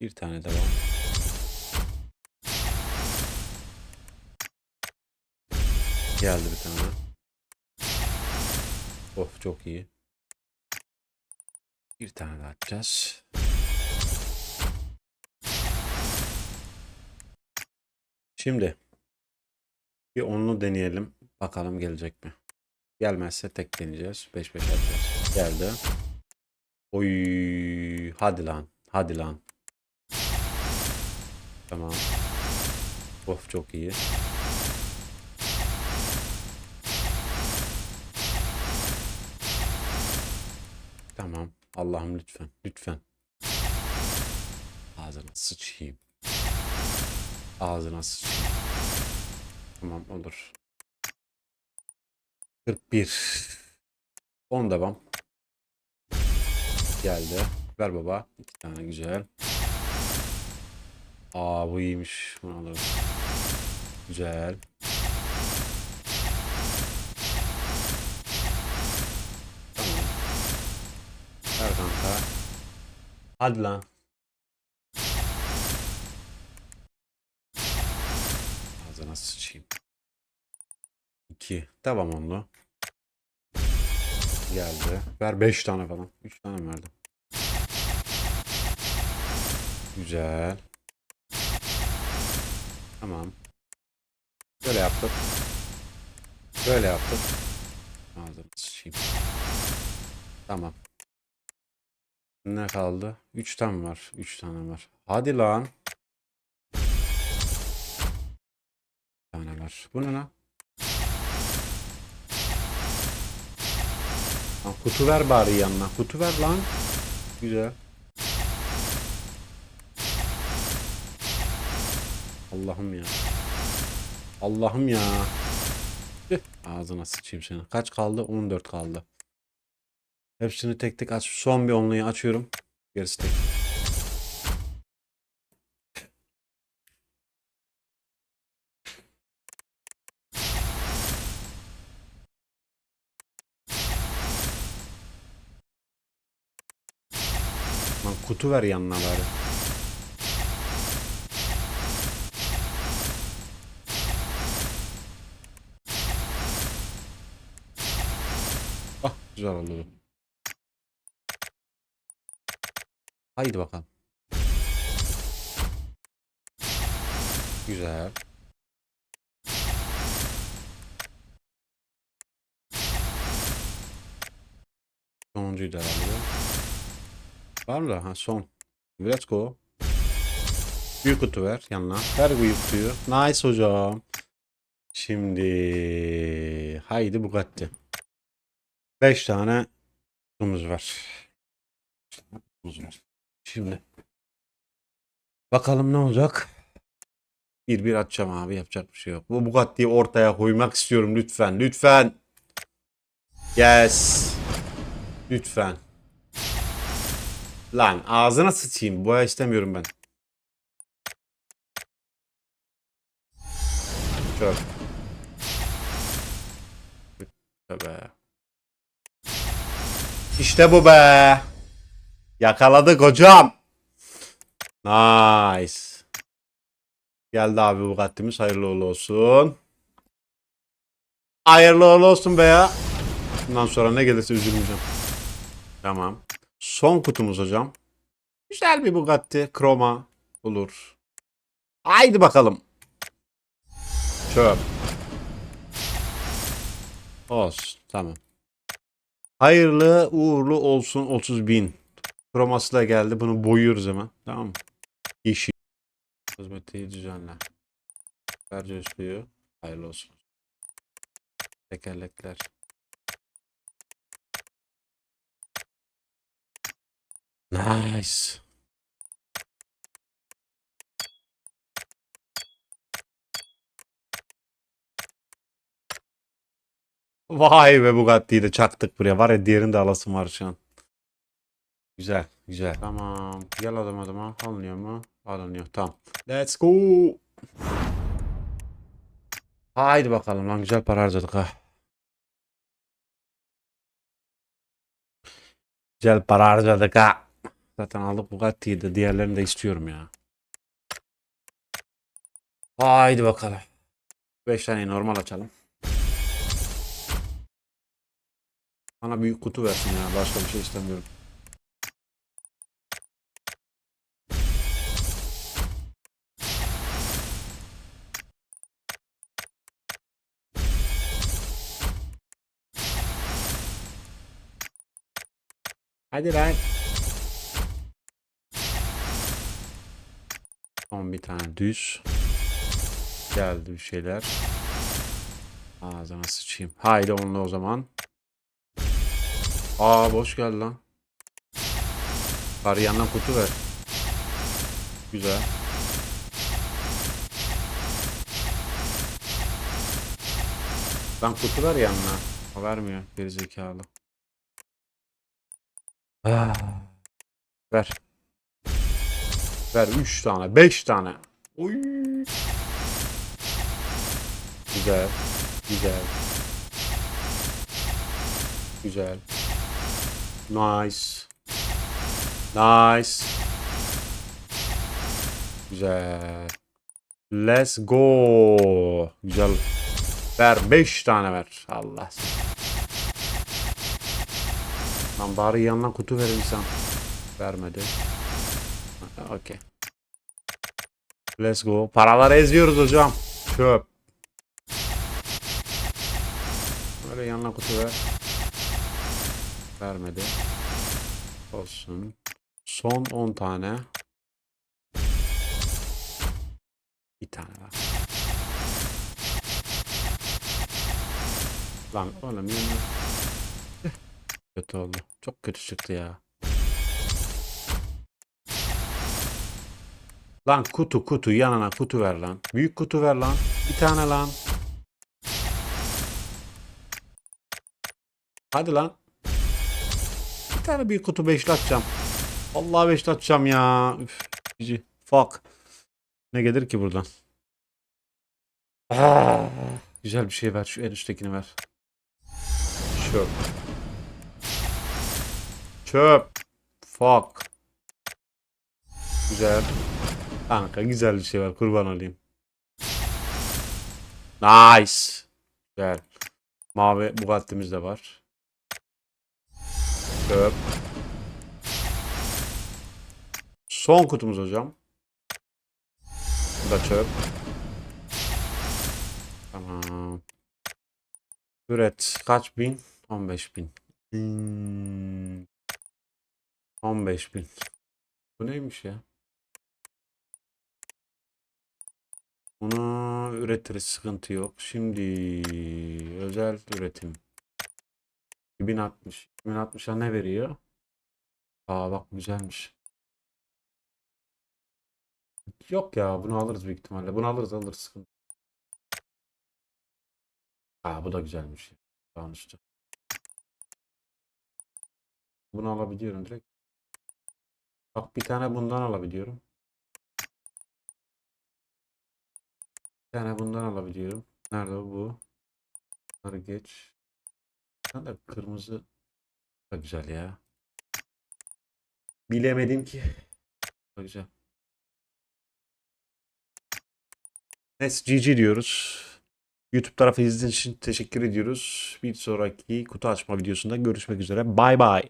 Bir tane de var. Geldi bir tane. Of çok iyi. Bir tane daha atacağız. Şimdi bir onlu deneyelim. Bakalım gelecek mi? Gelmezse tek deneyeceğiz. 5 5 atacağız. Geldi. Oy, hadi lan. Hadi lan. Tamam. Of çok iyi. Tamam. Allah'ım lütfen. Lütfen. Ağzına sıçayım. Ağzına sıçayım. Tamam olur. 41. 10 devam. Geldi. Ver baba. İki tane güzel. Aa bu iyiymiş. Bunu alırım. Güzel. Tamam. Ver kanka. Hadi lan. Ağzına sıçayım. 2. Tamam onlu. Geldi. Ver 5 tane falan. 3 tane verdim? Güzel. Tamam. Böyle yaptık. Böyle yaptık. Ağzını sıçayım. Tamam. Ne kaldı? 3 tane var. 3 tane var. Hadi lan. Bir tane var. Bu ne lan? Kutu ver bari yanına. Kutu ver lan. Güzel. Allah'ım ya. Allah'ım ya. Tüh, Ağzına sıçayım seni. Kaç kaldı? 14 kaldı. Hepsini tek tek aç. Son bir onluyu açıyorum. Gerisi tek. Lan kutu ver yanına bari. Güzel oldu. Haydi bakalım. Güzel. Sonuncuydu herhalde. Var mı? Ha son. Let's go. Büyük kutu ver yanına. Ver büyük kutuyu. Nice hocam. Şimdi haydi Bugatti. 5 tane kutumuz var. Kutumuz. Şimdi bakalım ne olacak. Bir bir atacağım abi yapacak bir şey yok. Bu Bugatti'yi ortaya koymak istiyorum lütfen. Lütfen. Yes. Lütfen. Lan ağzına sıçayım. Boya istemiyorum ben. Çöp. Tövbe. İşte bu be. Yakaladık hocam. Nice. Geldi abi Bugatti'miz. Hayırlı uğurlu olsun. Hayırlı uğurlu olsun be ya. Bundan sonra ne gelirse üzülmeyeceğim. Tamam. Son kutumuz hocam. Güzel bir Bugatti. Kroma. Olur. Haydi bakalım. Çöp. Olsun. Tamam. Hayırlı uğurlu olsun 30 bin. Kroması da geldi. Bunu boyuyoruz hemen. Tamam mı? Yeşil. Kozmetiği düzenle. Verce suyu. Hayırlı olsun. Tekerlekler. Nice. Vay be Bugatti'yi de çaktık buraya. Var ya diğerini de alasım var şu an. Güzel, güzel. Tamam. Gel adam adama. Alınıyor mu? Alınıyor. Tamam. Let's go. Haydi bakalım lan güzel para harcadık ha. Güzel para harcadık ha. Zaten aldık Bugatti'yi de diğerlerini de istiyorum ya. Haydi bakalım. 5 tane normal açalım. Bana büyük kutu versin ya. Başka bir şey istemiyorum. Hadi lan. Son bir tane düz. Geldi bir şeyler. Ağzına sıçayım. Haydi onunla o zaman. Aa boş geldi lan. Bari yandan kutu ver. Güzel. Lan kutu ver yanına. O vermiyor. Gerizekalı. Ah. Ver. Ver 3 tane, 5 tane. Oy. Güzel. Güzel. Güzel. Nice. Nice. Güzel. Let's go. Güzel. Ver 5 tane ver. Allah. Lan bari yanına kutu ver insan. Vermedi. Okey. Let's go. Paraları eziyoruz hocam. Çöp. Böyle yanına kutu ver. Vermedi. Olsun. Son 10 tane. Bir tane var. Lan oğlum yanına. Kötü oldu. Çok kötü çıktı ya. Lan kutu kutu yanına kutu ver lan. Büyük kutu ver lan. Bir tane lan. Hadi lan. Tane büyük kutu beşli atacağım. Vallahi beşli atacağım ya. Üf. Fuck. Ne gelir ki buradan? Ah, güzel bir şey ver. Şu en üsttekini ver. Çöp. Çöp. Fuck. Güzel. Kanka güzel bir şey var. Kurban olayım. Nice. Güzel. Mavi Bugatti'miz de var. Çöp. Son kutumuz hocam. Bu da çöp. Tamam. Üret. Kaç bin? 15 bin. Hmm. 15 bin. Bu neymiş ya? Bunu üretiriz sıkıntı yok. Şimdi özel üretim. 2060. 2060'a ne veriyor? Aa bak güzelmiş. Yok ya bunu alırız büyük ihtimalle. Bunu alırız alırız sıkıntı. Aa bu da güzelmiş. Üstü. Bunu alabiliyorum direkt. Bak bir tane bundan alabiliyorum. Bir tane bundan alabiliyorum. Nerede bu? Bunları geç. Ben kırmızı da güzel ya. Bilemedim ki. Da güzel. Neyse GG diyoruz. YouTube tarafı izlediğiniz için teşekkür ediyoruz. Bir sonraki kutu açma videosunda görüşmek üzere. Bay bay.